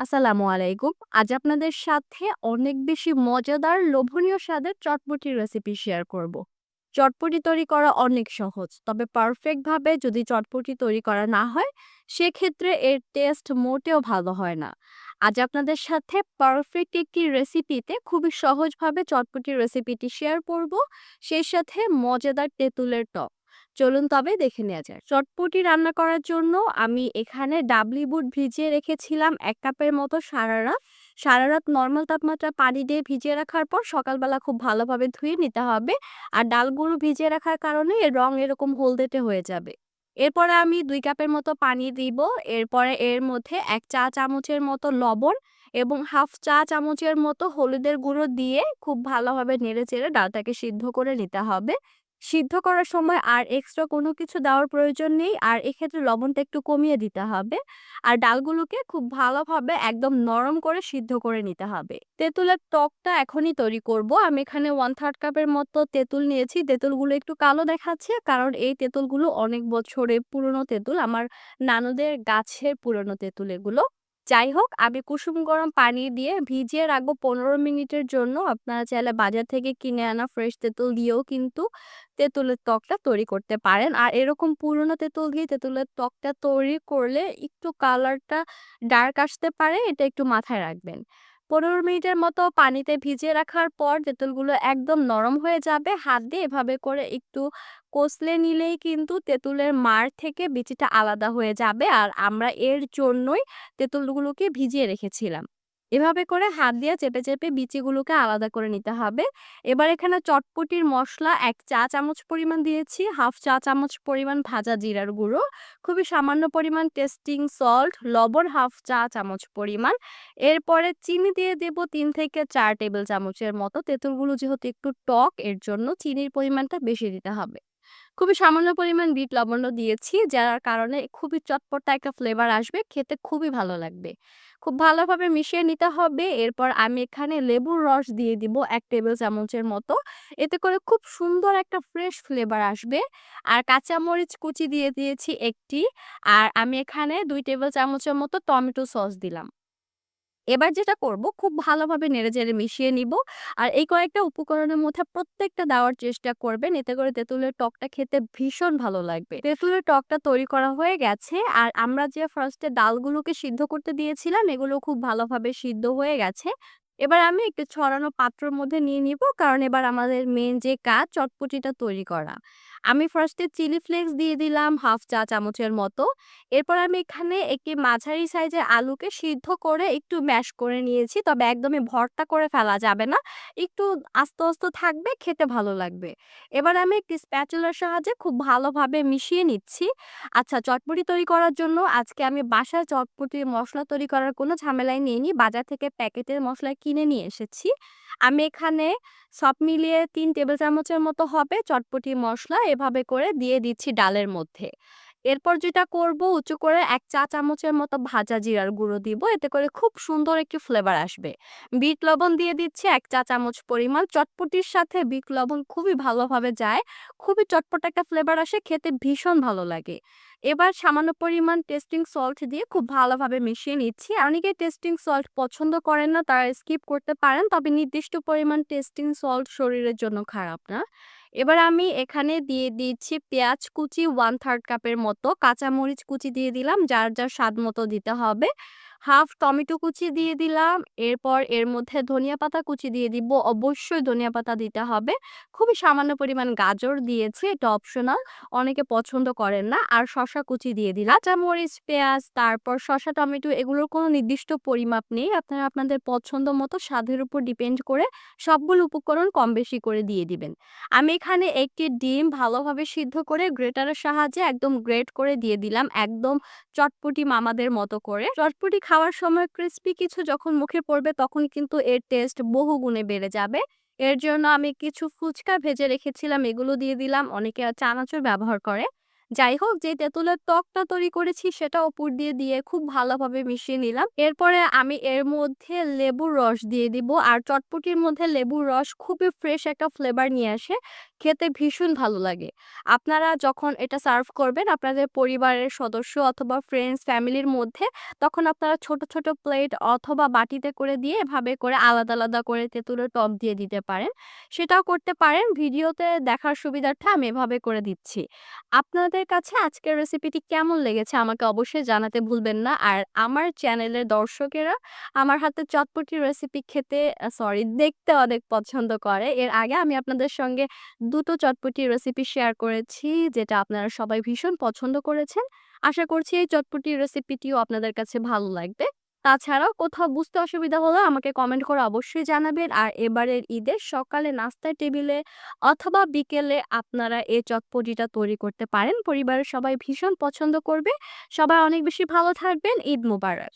আসসালামু আলাইকুম। আজ আপনাদের সাথে অনেক বেশি মজাদার লোভনীয় স্বাদের চটপটির রেসিপি শেয়ার করব। চটপটি তৈরি করা অনেক সহজ। তবে পারফেক্টভাবে যদি চটপটি তৈরি করা না হয়, সেক্ষেত্রে এর টেস্ট মোটেও ভালো হয় না। আজ আপনাদের সাথে পারফেক্ট একটি রেসিপিতে খুবই সহজভাবে চটপটির রেসিপিটি শেয়ার করব। সেই সাথে মজাদার তেঁতুলের টক। চলুন তবে দেখে নেওয়া যাক। চটপটি রান্না করার জন্য আমি এখানে ডাবলি বুট ভিজিয়ে রেখেছিলাম এক কাপের মতো সারারাত। সারারাত নর্মাল তাপমাত্রা পানি দিয়ে ভিজিয়ে রাখার পর সকালবেলা খুব ভালোভাবে ধুয়ে নিতে হবে। আর ডালগুলো ভিজিয়ে রাখার কারণে এর রং এরকম হলদেটে হয়ে যাবে। এরপরে আমি দুই কাপের মতো পানি দিব। এরপরে এর মধ্যে এক চা চামচের মতো লবণ এবং হাফ চা চামচের মতো হলুদের গুঁড়ো দিয়ে খুব ভালোভাবে নেড়েচেড়ে ডালটাকে সিদ্ধ করে নিতে হবে। সিদ্ধ করার সময় আর এক্সট্রা কোনো কিছু দেওয়ার প্রয়োজন নেই। আর এক্ষেত্রে লবণটা একটু কমিয়ে দিতে হবে। আর ডালগুলোকে খুব ভালোভাবে একদম নরম করে সিদ্ধ করে নিতে হবে। তেঁতুলের টকটা এখনই তৈরি করব। আমি এখানে 1/3 কাপের মতো তেঁতুল নিয়েছি। তেঁতুলগুলো একটু কালো দেখাচ্ছে কারণ এই তেঁতুলগুলো অনেক বছরের পুরনো তেঁতুল। আমার নানুদের গাছের পুরনো তেঁতুল এগুলো। যাই হোক আমি কুসুম গরম পানি দিয়ে ভিজিয়ে রাখব ১৫ মিনিটের জন্য। আপনারা চাইলে বাজার থেকে কিনে আনা ফ্রেশ তেঁতুল দিয়েও কিন্তু তেঁতুলের ত্বকটা তৈরি করতে পারেন। আর এরকম পুরনো তেঁতুল দিয়ে তেঁতুলের ত্বকটা তৈরি করলে একটু কালারটা ডার্ক আসতে পারে, এটা একটু মাথায় রাখবেন। ১৫ মিনিটের মতো পানিতে ভিজিয়ে রাখার পর তেঁতুলগুলো একদম নরম হয়ে যাবে। হাত দিয়ে এভাবে করে একটু কষলে নিলেই কিন্তু তেঁতুলের মার থেকে বিচিটা আলাদা হয়ে যাবে। আর আমরা এর জন্যই তেঁতুলগুলোকে ভিজিয়ে রেখেছিলাম। এভাবে করে হাত দিয়ে চেপে, চেপে বিচিগুলোকে আলাদা করে নিতে হবে। এবার এখানে চটপটির মশলা এক চা চামচ পরিমাণ দিয়েছি, হাফ চা চামচ পরিমাণ ভাজা জিরার গুঁড়ো, খুবই সামান্য পরিমাণ টেস্টিং সল্ট, লবণ হাফ চা চামচ পরিমাণ। এরপরে চিনি দিয়ে দেব তিন থেকে চার টেবিল চামচের মতো। তেঁতুলগুলো যেহেতু একটু টক এর জন্য চিনির পরিমাণটা বেশি দিতে হবে। খুবই সামান্য পরিমাণ বিট লবণও দিয়েছি যার কারণে খুবই চটপটা একটা ফ্লেভার আসবে। খেতে খুবই ভালো লাগবে। খুব ভালোভাবে মিশিয়ে নিতে হবে। এরপর আমি এখানে লেবুর রস দিয়ে দিব এক টেবিল চামচের মতো। এতে করে খুব সুন্দর একটা ফ্রেশ ফ্লেভার আসবে। আর কাঁচামরিচ কুচি দিয়ে দিয়েছি একটি আর আমি এখানে দুই টেবিল চামচের মতো টমেটো সস দিলাম। এবার যেটা করব, খুব ভালোভাবে নেড়ে জেড়ে মিশিয়ে নিব। আর এই কয়েকটা উপকরণের মধ্যে প্রত্যেকটা দেওয়ার চেষ্টা করবেন। এতে করে তেঁতুলের টকটা খেতে ভীষণ ভালো লাগবে। তেঁতুলের টকটা তৈরি করা হয়ে গেছে। আর আমরা যে ফার্স্টে ডালগুলোকে সিদ্ধ করতে দিয়েছিলাম, এগুলো খুব ভালোভাবে সিদ্ধ হয়ে গেছে। এবার আমি একটু ছড়ানো পাত্রের মধ্যে নিয়ে নিব। কারণ এবার আমাদের মেন যে কাজ চটপটিটা তৈরি করা। আমি ফার্স্টে চিলি ফ্লেক্স দিয়ে দিলাম হাফ চা চামচের মতো। এরপর আমি এখানে একটি মাঝারি সাইজের আলুকে সিদ্ধ করে একটু ম্যাশ করে নিয়েছি। তবে একদমই ভর্তা করে ফেলা যাবে না। একটু আস্ত, আস্ত থাকবে, খেতে ভালো লাগবে। এবার আমি একটি স্প্যাচুলার সাহায্যে খুব ভালোভাবে মিশিয়ে নিচ্ছি। আচ্ছা চটপটি তৈরি করার জন্য আজকে আমি বাসায় চটপটির মশলা তৈরি করার কোনো ঝামেলাই নেইনি। বাজার থেকে প্যাকেটের মসলা কিনে নিয়ে এসেছি। আমি এখানে সব মিলিয়ে তিন টেবিল চামচের মতো হবে চটপটি মশলা এভাবে করে দিয়ে দিচ্ছি ডালের মধ্যে। এরপর যেটা করব উঁচু করে এক চা চামচের মতো ভাজা জিরার গুঁড়ো দিব। এতে করে খুব সুন্দর একটি ফ্লেভার আসবে। বিট লবণ দিয়ে দিচ্ছি এক চা চামচ পরিমাণ। চটপটির সাথে বিট লবণ খুবই ভালোভাবে যায়। খুবই চটপট একটা ফ্লেভার আসে, খেতে ভীষণ ভালো লাগে। এবার সামান্য পরিমাণ টেস্টিং সল্ট দিয়ে খুব ভালোভাবে মিশিয়ে নিচ্ছি। অনেকে টেস্টিং সল্ট পছন্দ করেন না, তারা স্কিপ করতে পারেন। তবে নির্দিষ্ট পরিমাণ টেস্টিং সল্ট শরীরের জন্য খারাপ না। এবার আমি এখানে দিয়ে দিচ্ছি পেঁয়াজ কুচি 1/3 কাপের মতো, কাঁচামরিচ কুচি দিয়ে দিলাম। যার, যার স্বাদ মতো দিতে হবে। হাফ টমেটো কুচি দিয়ে দিলাম। এরপর এর মধ্যে ধনিয়া পাতা কুচি দিয়ে দিব। অবশ্যই ধনিয়া পাতা দিতে হবে। খুবই সামান্য পরিমাণ গাজর দিয়েছি। এটা অপশনাল। অনেকে পছন্দ করেন না। আর শশা কুচি দিয়ে দিলাম। কাঁচামরিচ, পেঁয়াজ, তারপর শসা, টমেটো এগুলোর কোনো নির্দিষ্ট পরিমাপ নেই। আপনারা আপনাদের পছন্দ মতো স্বাদের উপর ডিপেন্ড করে সবগুলো উপকরণ কম বেশি করে দিয়ে দিবেন। আমি এখানে একটি ডিম ভালোভাবে সিদ্ধ করে গ্রেটারের সাহায্যে একদম গ্রেট করে দিয়ে দিলাম। একদম চটপটি মামাদের মতো করে। চটপটি খাওয়ার সময় ক্রিস্পি কিছু যখন মুখে পড়বে তখন কিন্তু এর টেস্ট বহু গুণে বেড়ে যাবে। এর জন্য আমি কিছু ফুচকা ভেজে রেখেছিলাম, এগুলো দিয়ে দিলাম। অনেকে চানাচুর ব্যবহার করে। যাই হোক যে তেঁতুলের টকটা তৈরি করেছি সেটা উপর দিয়ে, দিয়ে খুব ভালোভাবে মিশিয়ে নিলাম। এরপরে আমি এর মধ্যে লেবুর রস দিয়ে দিব। আর চটপটির মধ্যে লেবুর রস খুবই ফ্রেশ একটা ফ্লেভার নিয়ে আসে। খেতে ভীষণ ভালো লাগে। আপনারা যখন এটা সার্ভ করবেন আপনাদের পরিবারের সদস্য অথবা ফ্রেন্ডস, ফ্যামিলির মধ্যে তখন আপনারা ছোট, ছোট প্লেট অথবা বাটিতে করে দিয়ে এভাবে করে আলাদা, আলাদা করে তেঁতুলের টক দিয়ে দিতে পারেন। সেটাও করতে পারেন। ভিডিওতে দেখার সুবিধার্থে আমি এভাবে করে দিচ্ছি। আপনাদের কাছে আজকের রেসিপিটি কেমন লেগেছে আমাকে অবশ্যই জানাতে ভুলবেন না। আর আমার চ্যানেলের দর্শকেরা আমার হাতে চটপটি রেসিপি খেতে সরি দেখতে অনেক পছন্দ করে। এর আগে আমি আপনাদের সঙ্গে ২ টো চটপটি রেসিপি শেয়ার করেছি, যেটা আপনারা সবাই ভীষণ পছন্দ করেছেন। আশা করছি এই চটপটি রেসিপিটিও আপনাদের কাছে ভালো লাগবে। তাছাড়াও কোথাও বুঝতে অসুবিধা হলে আমাকে কমেন্ট করে অবশ্যই জানাবেন। আর এবারের ঈদে সকালে নাস্তার টেবিলে অথবা বিকেলে আপনারা এই চটপটিটা তৈরি করতে পারেন। পরিবারের সবাই ভীষণ পছন্দ করবে। সবাই অনেক বেশি ভালো থাকবেন। ঈদ মোবারক।